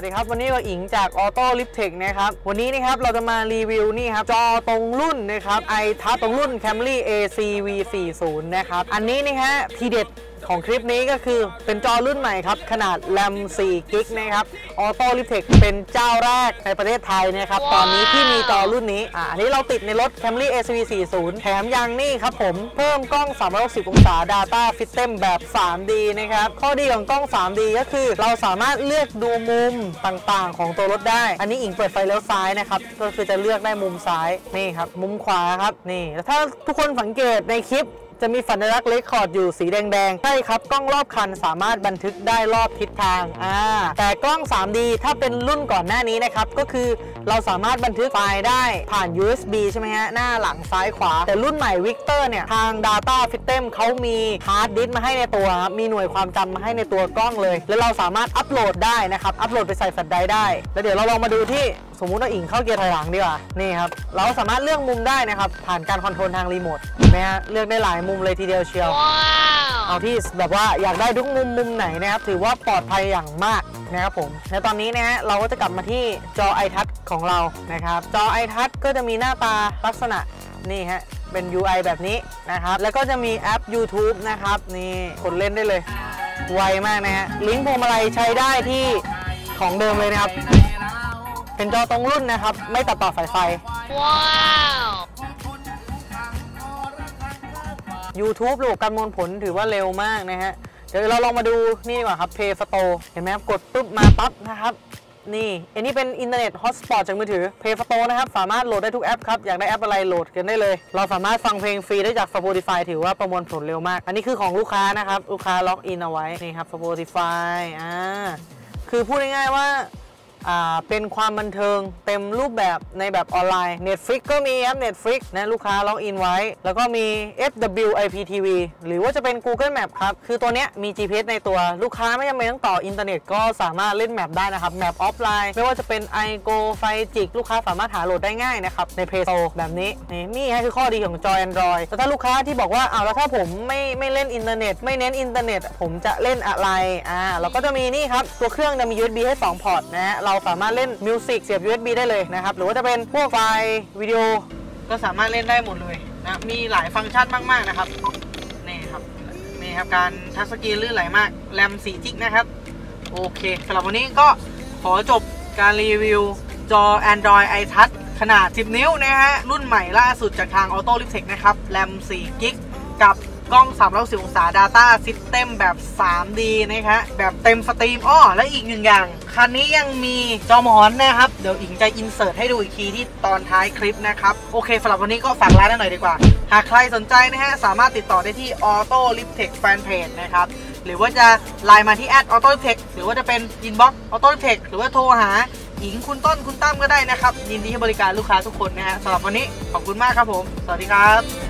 วัสดีครับ วันนี้เราอิงจาก Auto l i p t e c h นะครับ วันนี้นะครับเราจะมารีวิวนี่ครับ จอตรงรุ่นนะครับไอทัตรงรุ่น Camry ACV 40 นะครับ อันนี้นะฮะทีเด็ด ของคลิปนี้ก็คือเป็นจอรุ่นใหม่ครับ ขนาด RAM 4 g b นะครับ Auto l i f t e c h เป็นเจ้าแรกในประเทศไทยนะครับ ตอนนี้ที่มีจอรุ่นนี้ อ่าอันนี้เราติดในรถ Camry ACV 40 แถมยังนี่ครับผม เพิ่มกล้อง 360 องศา Data System แบบ 3D นะครับ ข้อดีของกล้อง 3D ก็คือ เราสามารถเลือกดูมุมต่างๆ ของตัวรถได้ อันนี้อิงเปิดไฟเลี้ยวซ้ายนะครับ ก็คือจะเลือกได้มุมซ้าย นี่ครับ มุมขวาครับ นี่แล้วถ้าทุกคนสังเกตในคลิป จะมีสัญลักษณ์เลคคอร์ดอยู่สีแดงๆ ใช่ครับ กล้องรอบคันสามารถบันทึกได้รอบทิศทางอ่าแต่กล้อง 3D ถ้าเป็นรุ่นก่อนหน้านี้นะครับ ก็คือ เราสามารถบันทึกไฟล์ได้ผ่าน USB ใช่ไหมฮะ หน้าหลังซ้ายขวา แต่รุ่นใหม่ Victor เนี่ย ทาง Data System เขามีฮาร์ดดิสก์มาให้ในตัวครับ มีหน่วยความจำมาให้ในตัวกล้องเลย แล้วเราสามารถอัปโหลดได้นะครับ อัปโหลดไปใส่แฟลชไดรฟ์ได้ แล้วเดี๋ยวเราลองมาดูที่สมมุติว่าอิงเข้าเกียร์ถอยหลังดีกว่า นี่ครับ เราสามารถเลือกมุมได้นะครับ ผ่านการคอนโทรลทางรีโมทเห็นไหมฮะ เลือกได้หลายมุมเลยทีเดียวเชียว เอาที่แบบว่าอยากได้ทุกมุมมุมไหนนะครับ ถือว่าปลอดภัยอย่างมากนะครับผม ในตอนนี้นะฮะเราก็จะกลับมาที่จอ iTouch ของเรานะครับ จอ iTouch ก็จะมีหน้าตาลักษณะนี่ฮะเป็น UI แบบนี้นะครับ แล้วก็จะมีแอป YouTube นะครับ นี่กดเล่นได้เลย ไวมากนะฮะ ลิงก์พวงมาลัยใช้ได้ที่ของเดิมเลยนะครับ เป็นจอตรงรุ่นนะครับ ไม่ตัดต่อสายไฟ YouTube ระบบการมวลผลถือว่าเร็วมากนะฮะ เดี๋ยวเราลองมาดูนี่ดีกว่าครับ Play Store เห็นไหมครับ กดปุ๊บมาปั๊บนะครับ นี่ อันนี้เป็นอินเทอร์เน็ตฮอตสปอตจากมือถือ Play Store นะครับ สามารถโหลดได้ทุกแอปครับ อยากได้แอปอะไรโหลดกันได้เลย เราสามารถฟังเพลงฟรีได้จาก Spotify ถือว่าประมวลผลเร็วมาก อันนี้คือของลูกค้านะครับ ลูกค้าล็อกอินเอาไว้ นี่ครับ Spotify อ่า คือพูดง่ายๆว่า เป็นความบันเทิงเต็มรูปแบบในแบบออนไลน์ Netflix ก็มีแอป Netflix นะลูกค้าล็อกอินไว้ แล้วก็มี FW IPTV หรือว่าจะเป็น Google Map ครับ คือตัวเนี้ยมี GPS ในตัวลูกค้าไม่จำเป็นต้องต่ออินเทอร์เน็ตก็สามารถเล่นแมปได้นะครับ แมปออฟไลน์ ไม่ว่าจะเป็น iGo ไฟจิกลูกค้าสามารถหาโหลดได้ง่ายนะครับ ใน Play Store แบบนี้ นี่นี่ฮะคือข้อดีของจอ Android แต่ถ้าลูกค้าที่บอกว่าอ้าวแล้วถ้าผมไม่ไม่เล่นอินเทอร์เน็ตไม่เน้นอินเทอร์เน็ตผมจะเล่นอะไรอ่าเราก็จะมีนี่ครับตัวเครื่องจะมี USB ให้ 2 พอร์ตนะฮะเราสามารถเล่นมิวสิกเสียบ USB ได้เลยนะครับ หรือว่าจะเป็นพวกไฟล์วิดีโอก็สามารถเล่นได้หมดเลยนะมีหลายฟังก์ชันมากๆนะครับนี่ครับนี่ครับการทัชสกรีนลื่นไหลมากแรม4จิกนะครับ โอเคสำหรับวันนี้ก็ขอจบการรีวิวจอ Android iTouch ขนาด 10 นิ้วนะฮะ รุ่นใหม่ล่าสุดจากทาง Auto l i f t e c h นะครับ แรม4กิกกับ กล้อง 360 องศา Data System แบบ 3D นะครับแบบเต็มสตรีมอ้อและอีกหนึ่งอย่าง คันนี้ยังมีจอหมอนนะครับ เดี๋ยวอิงจะอินเสิร์ตให้ดูอีกทีที่ตอนท้ายคลิปนะครับ โอเคสำหรับวันนี้ก็ฝากร้านหน่อยดีกว่า หากใครสนใจนะฮะ สามารถติดต่อได้ที่ Auto l i f t e c h Fanpage นะครับ หรือว่าจะไลน์มาที่ Auto l i f t e c h หรือว่าจะเป็น Inbox Auto l i f t e c h หรือว่าโทรหาหญิงคุณต้นคุณตั้มก็ได้นะครับ ยินดีให้บริการลูกค้าทุกคนนะฮะสำหรับวันนี้ขอบคุณมากครับผม สวัสดีครับ